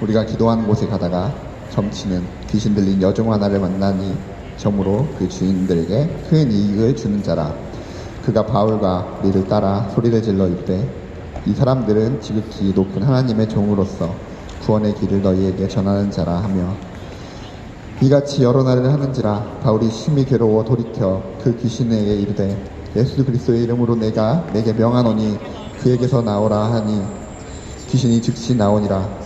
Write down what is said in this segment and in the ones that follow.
우리가 기도하는 곳에 가다가 점치는 귀신 들린 여종 하나를 만나니 점으로 그 주인들에게 큰 이익을 주는 자라. 그가 바울과 우리를 따라 소리를 질러 이르되 이 사람들은 지극히 높은 하나님의 종으로서 구원의 길을 너희에게 전하는 자라 하며 이같이 여러 날을 하는지라 바울이 심히 괴로워 돌이켜 그 귀신에게 이르되 예수 그리스도의 이름으로 내가 내게 명하노니 그에게서 나오라 하니 귀신이 즉시 나오니라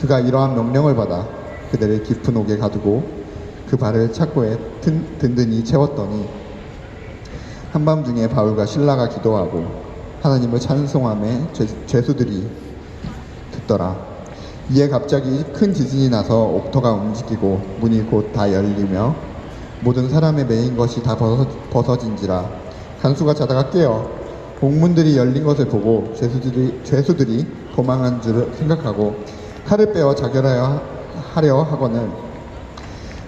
그가 이러한 명령을 받아 그들을 깊은 옥에 가두고 그 발을 착고에 든, 든든히 채웠더니 한밤중에 바울과 신라가 기도하고 하나님을 찬송함에 죄, 죄수들이 듣더라. 이에 갑자기 큰 지진이 나서 옥토가 움직이고 문이 곧 다 열리며 모든 사람의 메인 것이 다 벗어, 벗어 진지라 간수가 자다가 깨어 옥문들이 열린 것을 보고 죄수들이, 죄수들이 도망한 줄 생각하고 칼을 빼어 자결하여 하려 하거늘.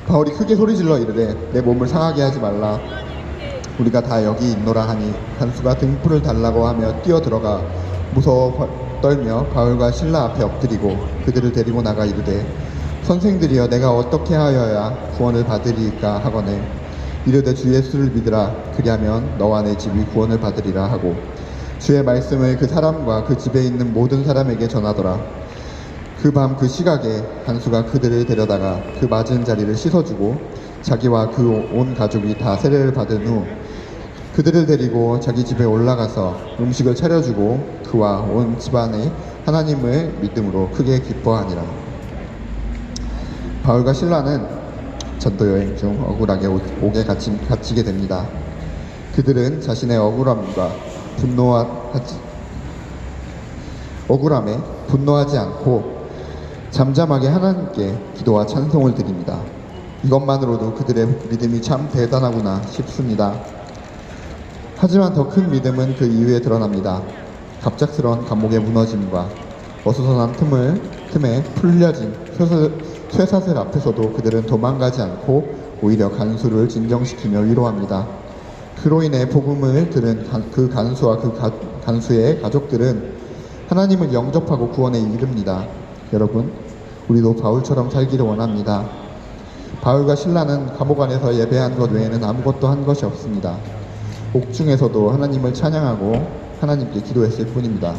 바울이 크게 소리질러 이르되 내 몸을 상하게 하지 말라. 우리가 다 여기 있노라 하니 간수가 등불을 달라고 하며 뛰어 들어가 무서워 벌- 떨며 바울과 신라 앞에 엎드리고 그들을 데리고 나가 이르되 선생들이여 내가 어떻게 하여야 구원을 받으리까 하거늘. 이르되 주 예수를 믿으라. 그리하면 너와 내 집이 구원을 받으리라 하고 주의 말씀을 그 사람과 그 집에 있는 모든 사람에게 전하더라 그 밤 그 시각에 간수가 그들을 데려다가 그 맞은 자리를 씻어주고 자기와 그 온 가족이 다 세례를 받은 후 그들을 데리고 자기 집에 올라가서 음식을 차려주고 그와 온 집안에 하나님을 믿음으로 크게 기뻐하니라. 바울과 신라는 전도 여행 중 억울하게 오- 옥에 갇힌, 갇히게 됩니다. 그들은 자신의 억울함과 분노하지 억울함에 분노하지 않고 잠잠하게 하나님께 기도와 찬송을 드립니다. 이것만으로도 그들의 믿음이 참 대단하구나 싶습니다. 하지만 더 큰 믿음은 그 이후에 드러납니다. 갑작스러운 감옥의 무너짐과 어수선한 틈을 틈에 풀려진 쇠사- 쇠사슬 앞에서도 그들은 도망가지 않고 오히려 간수를 진정시키며 위로합니다. 그로 인해 복음을 들은 간- 그 간수와 그 가- 간수의 가족들은 하나님을 영접하고 구원에 이릅니다. 여러분, 우리도 바울처럼 살기를 원합니다. 바울과 신라는 감옥 안에서 예배한 것 외에는 아무것도 한 것이 없습니다. 옥중에서도 하나님을 찬양하고 하나님께 기도했을 뿐입니다.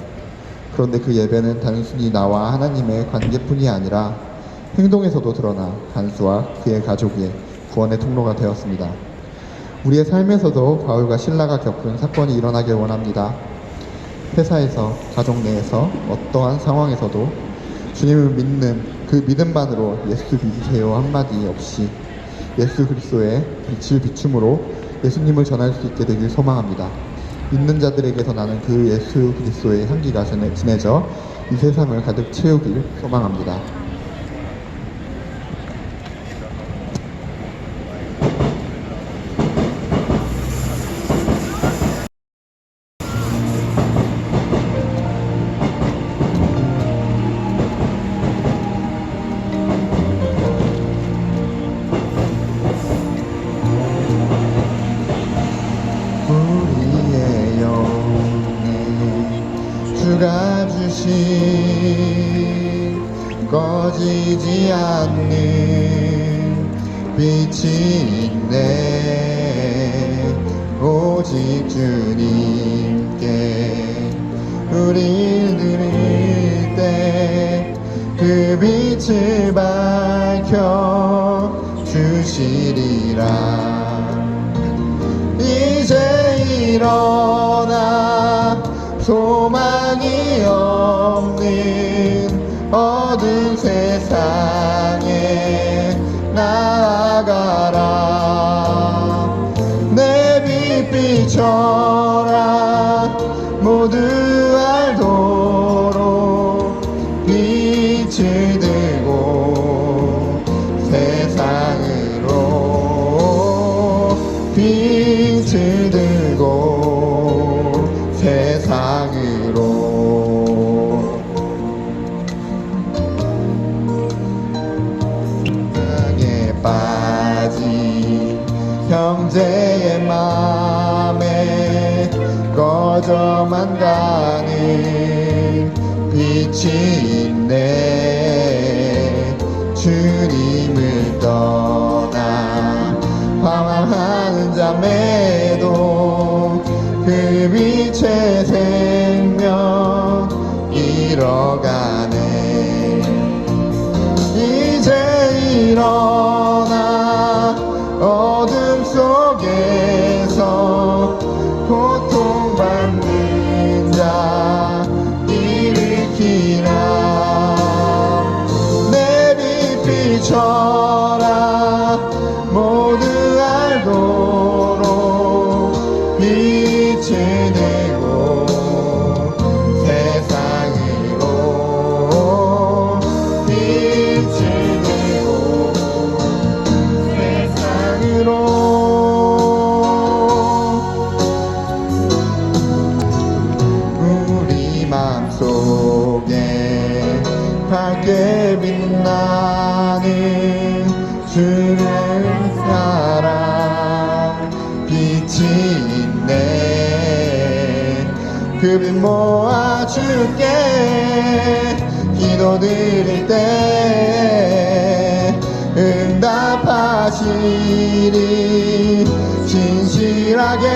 그런데 그 예배는 단순히 나와 하나님의 관계뿐이 아니라 행동에서도 드러나 간수와 그의 가족의 구원의 통로가 되었습니다. 우리의 삶에서도 바울과 신라가 겪은 사건이 일어나길 원합니다. 회사에서, 가족 내에서, 어떠한 상황에서도 주님을 믿는 그 믿음만으로 예수 믿으세요 한마디 없이 예수 그리스도의 빛을 비춤으로 예수님을 전할 수 있게 되길 소망합니다. 믿는 자들에게서 나는 그 예수 그리스도의 향기가 전해- 진해져 이 세상을 가득 채우길 소망합니다. 우리의 영에 주가 주신 꺼지지 않는 빛이 있네. 오직 주님께 우리 드릴 때그 빛을 밝혀 주시리라 이 빛이 있네. 주님을 떠 tequila. 급하게 빛나는 주는 사랑. 빛이 있네 그빛 모아줄게. 기도 드릴 때 응답하시리. 진실하게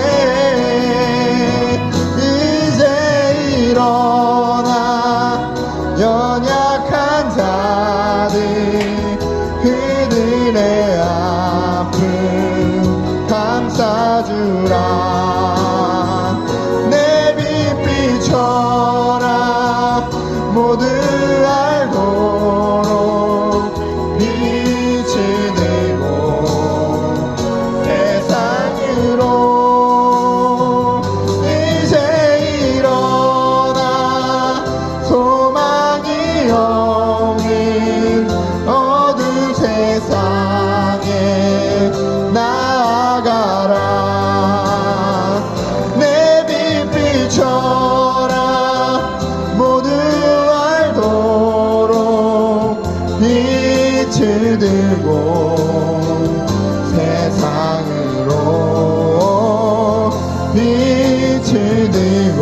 이곳 세상으로 빛을 들고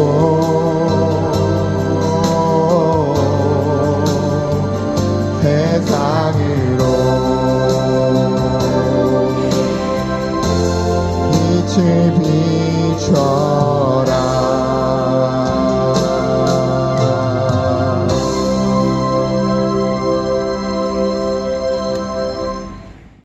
세상으로